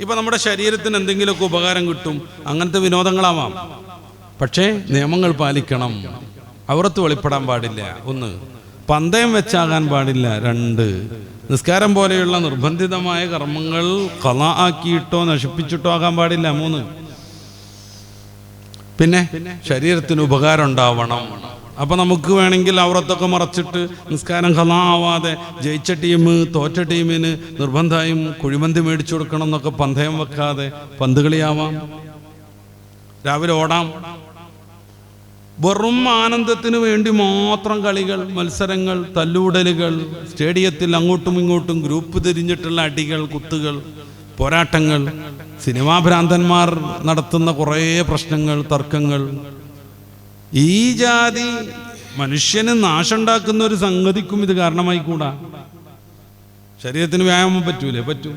ഇപ്പൊ നമ്മുടെ ശരീരത്തിന് എന്തെങ്കിലുമൊക്കെ ഉപകാരം കിട്ടും അങ്ങനത്തെ വിനോദങ്ങളാവാം. പക്ഷേ നിയമങ്ങൾ പാലിക്കണം. അവർത്ത് വെളിപ്പെടാൻ പാടില്ല. ഒന്ന് പന്തയം വെച്ചാകാൻ പാടില്ല. രണ്ട് നിസ്കാരം പോലെയുള്ള നിർബന്ധിതമായ കർമ്മങ്ങൾ കല ആക്കിയിട്ടോ നശിപ്പിച്ചിട്ടോ ആകാൻ പാടില്ല. മൂന്ന് പിന്നെ ശരീരത്തിന് ഉപകാരം ഉണ്ടാവണം. അപ്പൊ നമുക്ക് വേണമെങ്കിൽ അവറത്തൊക്കെ മറച്ചിട്ട് നിസ്കാരം കലാവാതെ ജയിച്ച ടീം തോറ്റ ടീമിന് നിർബന്ധമായും കുഴിമന്തി മേടിച്ചു കൊടുക്കണം എന്നൊക്കെ പന്തയം വെക്കാതെ പന്ത് കളിയാവാം. രാവിലെ ഓടാം. വെറും ആനന്ദത്തിന് വേണ്ടി മാത്രം കളികൾ മത്സരങ്ങൾ തല്ലൂടലുകൾ സ്റ്റേഡിയത്തിൽ അങ്ങോട്ടും ഇങ്ങോട്ടും ഗ്രൂപ്പ് തിരിഞ്ഞിട്ടുള്ള അടികൾ കുത്തുകൾ പോരാട്ടങ്ങൾ സിനിമാ ഭ്രാന്തന്മാർ നടത്തുന്ന കുറേ പ്രശ്നങ്ങൾ തർക്കങ്ങൾ ഈ ജാതി മനുഷ്യന് നാശമുണ്ടാക്കുന്ന ഒരു സംഗതിക്കും ഇത് കാരണമായി കൂടാ ശരീരത്തിന് വ്യായാമം പറ്റൂലേ? പറ്റൂ.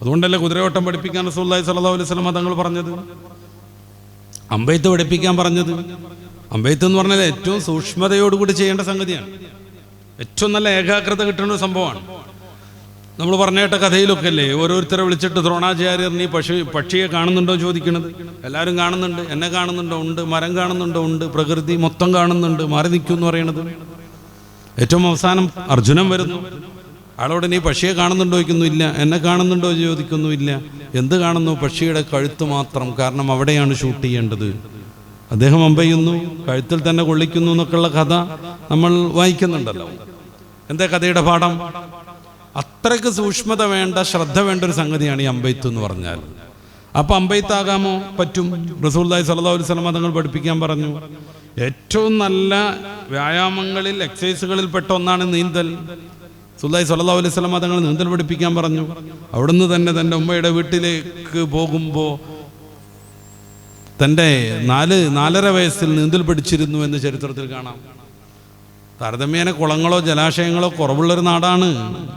അതുകൊണ്ടല്ലേ കുതിരയോട്ടം പഠിപ്പിക്കാൻ റസൂല്ലായി സല്ലാ അലൈഹി വസല്ലം തങ്ങൾ പറഞ്ഞത്? അമ്പയത്ത് പഠിപ്പിക്കാൻ പറഞ്ഞത്? അമ്പയത്ത് എന്ന് പറഞ്ഞാൽ ഏറ്റവും സൂക്ഷ്മതയോടുകൂടി ചെയ്യേണ്ട സംഗതിയാണ്. ഏറ്റവും നല്ല ഏകാഗ്രത കിട്ടുന്ന ഒരു സംഭവമാണ്. നമ്മൾ പറഞ്ഞേട്ട കഥയിലൊക്കെ അല്ലേ ഓരോരുത്തരെ വിളിച്ചിട്ട് ദ്രോണാചാര്യർ നീ പക്ഷി പക്ഷിയെ കാണുന്നുണ്ടോ ചോദിക്കണത് എല്ലാവരും കാണുന്നുണ്ട് എന്നെ കാണുന്നുണ്ടോ? ഉണ്ട്. മരം കാണുന്നുണ്ടോ? ഉണ്ട്. പ്രകൃതി മൊത്തം കാണുന്നുണ്ട്. മാറി നിൽക്കും എന്ന് പറയണത്. ഏറ്റവും അവസാനം അർജുനൻ വരുന്നു. ആളോട് നീ പക്ഷിയെ കാണുന്നുണ്ടോ ചോദിക്കുന്നു. ഇല്ല. എന്നെ കാണുന്നുണ്ടോ ചോദിക്കുന്നു. ഇല്ല. എന്ത് കാണുന്നു? പക്ഷിയുടെ കഴുത്ത് മാത്രം. കാരണം അവിടെയാണ് ഷൂട്ട് ചെയ്യേണ്ടത്. അദ്ദേഹം അമ്പയുന്നു കഴുത്തിൽ തന്നെ കൊള്ളിക്കുന്നു എന്നൊക്കെയുള്ള കഥ നമ്മൾ വായിക്കുന്നുണ്ടല്ലോ. എന്താ കഥയുടെ പാഠം? അത്രയ്ക്ക് സൂക്ഷ്മത വേണ്ട ശ്രദ്ധ വേണ്ട ഒരു സംഗതിയാണ് ഈ അമ്പെയ്ത്ത് എന്ന് പറഞ്ഞാൽ. അപ്പൊ അമ്പെയ്ത്താകാമോ? പറ്റും. റസൂല്ലായി സല്ലാ അലൈഹി വസല്ലം തങ്ങൾ പഠിപ്പിക്കാൻ പറഞ്ഞു. ഏറ്റവും നല്ല വ്യായാമങ്ങളിൽ എക്സസൈസുകളിൽ പെട്ട ഒന്നാണ് നീന്തൽ. സുല്ലായി അലൈഹി വസല്ലം തങ്ങൾ നീന്തൽ പഠിപ്പിക്കാൻ പറഞ്ഞു. അവിടുന്ന് തന്നെ തന്റെ ഉമ്മയുടെ വീട്ടിലേക്ക് പോകുമ്പോൾ തന്റെ നാല് നാലര വയസ്സിൽ നീന്തൽ പഠിച്ചിരുന്നു എന്ന് ചരിത്രത്തിൽ കാണാം. താരതമ്യേന കുളങ്ങളോ ജലാശയങ്ങളോ കുറവുള്ളൊരു നാടാണ്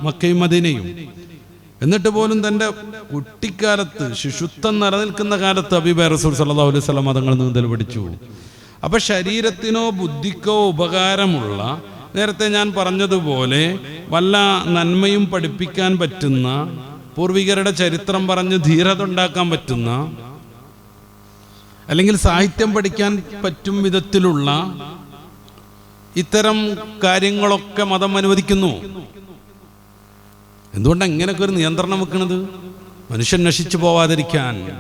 മക്കയും മദീനയും. എന്നിട്ട് പോലും തന്റെ കുട്ടിക്കാലത്ത് ശിശുത്വം നിലനിൽക്കുന്ന കാലത്ത് അബീബ റസൂൽ സല്ലാ അലൈഹി വസല്ലം മതങ്ങൾ നീന്തൽ പഠിച്ചു. അപ്പൊ ശരീരത്തിനോ ബുദ്ധിക്കോ ഉപകാരമുള്ള നേരത്തെ ഞാൻ പറഞ്ഞതുപോലെ വല്ല നന്മയും പഠിപ്പിക്കാൻ പറ്റുന്ന പൂർവികരുടെ ചരിത്രം പറഞ്ഞ് ധീരത ഉണ്ടാക്കാൻ പറ്റുന്ന അല്ലെങ്കിൽ സാഹിത്യം പഠിക്കാൻ പറ്റും വിധത്തിലുള്ള ഇത്തരം കാര്യങ്ങളൊക്കെ മതം അനുവദിക്കുന്നു. എന്തുകൊണ്ടാണ് ഇങ്ങനെയൊക്കെ ഒരു നിയന്ത്രണം വെക്കുന്നത് മനുഷ്യൻ നശിച്ചു പോവാതിരിക്കാൻ.